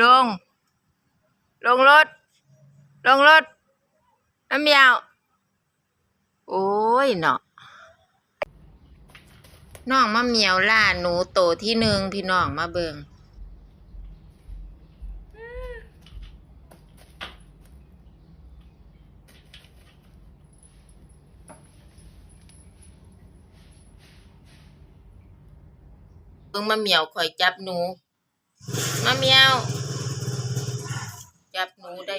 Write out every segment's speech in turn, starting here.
ลง ลงรถ ลงรถ น้ำเมียวโอ้ยเนาะน้องมาเมียวล่าหนูโตที่หนึ่งพี่น้องมาเบิงเบิงมาเมียวคอยจับหนูมาเมียว ได้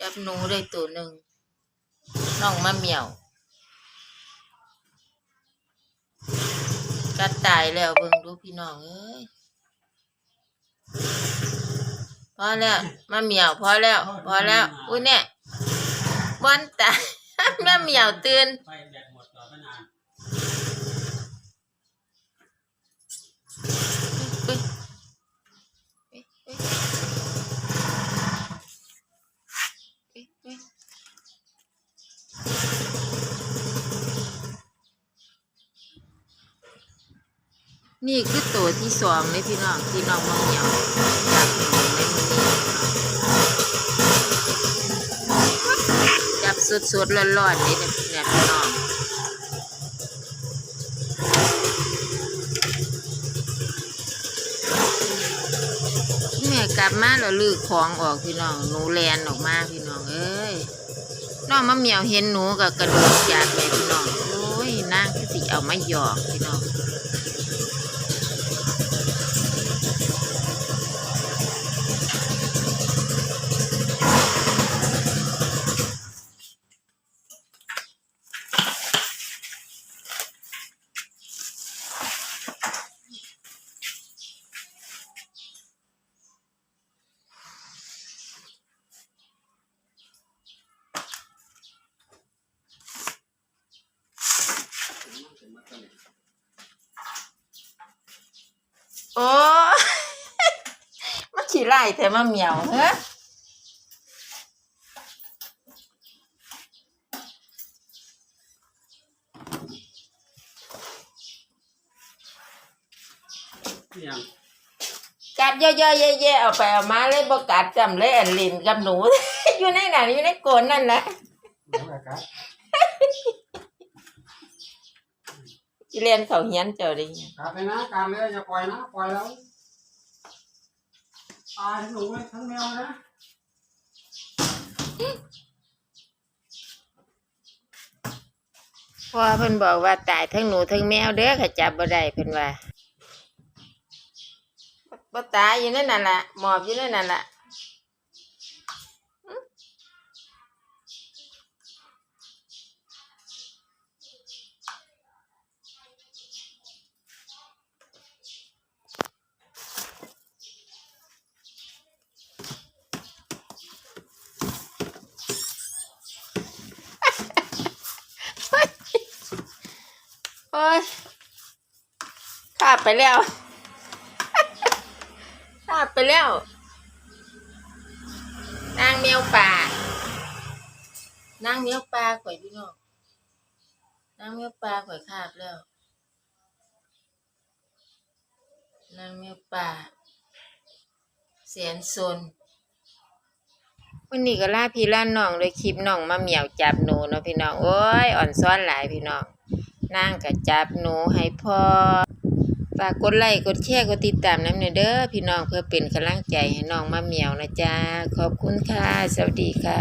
จับหนูได้ตัวหนึ่งน้องมาเหมี่ยวกัดตายแล้วเบิ่งดูพี่น้องเอ้ยพอแล้วมาเหมี่ยวพอแล้วพอแล้วอุ้ยเนี่ยบอนตายมาเหมี่ยวตื่นไฟแบตหมดต่อไม่นาน อุ๊ยอุ๊ยอุ๊ยอุ๊ยอุ๊ย นี่คือตัวที่สองเลยพี่น้องที่น้องมองเหนียวจับหนูในมือนี้จับสดๆร้อนๆนี่เนี่ยพี่น้องแม่กลับมาแล้วลือของออกพี่น้องหนูแลนออกมาพี่น้องเอ้ยน้องมะเหมียวเห็นหนูกับกระโดดจากแม่พี่น้องโอ้ยนางคือสิเอามาหยอกพี่น้อง โอ้มันขี้ไล่แต่มะเหมียวเฮ้ยังกัดเยอะๆแย่ๆเอาไปเอามาเลยบ่กัดจำเลยอันลินกับหนู อยู่ในนั้นอยู่ในโกนนั่นแหละ เดี๋ยวอะไรกันสิเรียนเขาเฮียนเจ้าดิการไปนะการเลยอย่าปล่อยนะปล่อยแล้วตายทั้งหนูเลยทั้งแมวนะ พ่อเพิ่นบอกว่าตายทั้งหนูทั้งแมวเด้อค่ะจับบ่ได้เพิ่นว่าบ่ตายอยู่ในนั่นล่ะหมอบอยู่ในนั่นล่ะ อ้ยขาบไปแล้วขาบไปแล้ว นางแมวป่านางแมวป่าข่อยพี่น้องนางแมวป่าข่อยขาบแล้วนางแมวป่าแสนซนวันนี้ก็ลาพี่ล่าน้องเลยคลิปน้องมาเหมียวจับหนูเนาะพี่น้องโอ้ยอ่อนซ้อนหลายพี่น้อง นางก็จับหนูให้พ่อฝากกดไลค์กดแชร์กดติดตามน้ำเนยเด้อพี่น้องเพื่อเป็นกำลังใจให้น้องมาเหมียวนะจ๊ะขอบคุณค่ะ สวัสดีค่ะ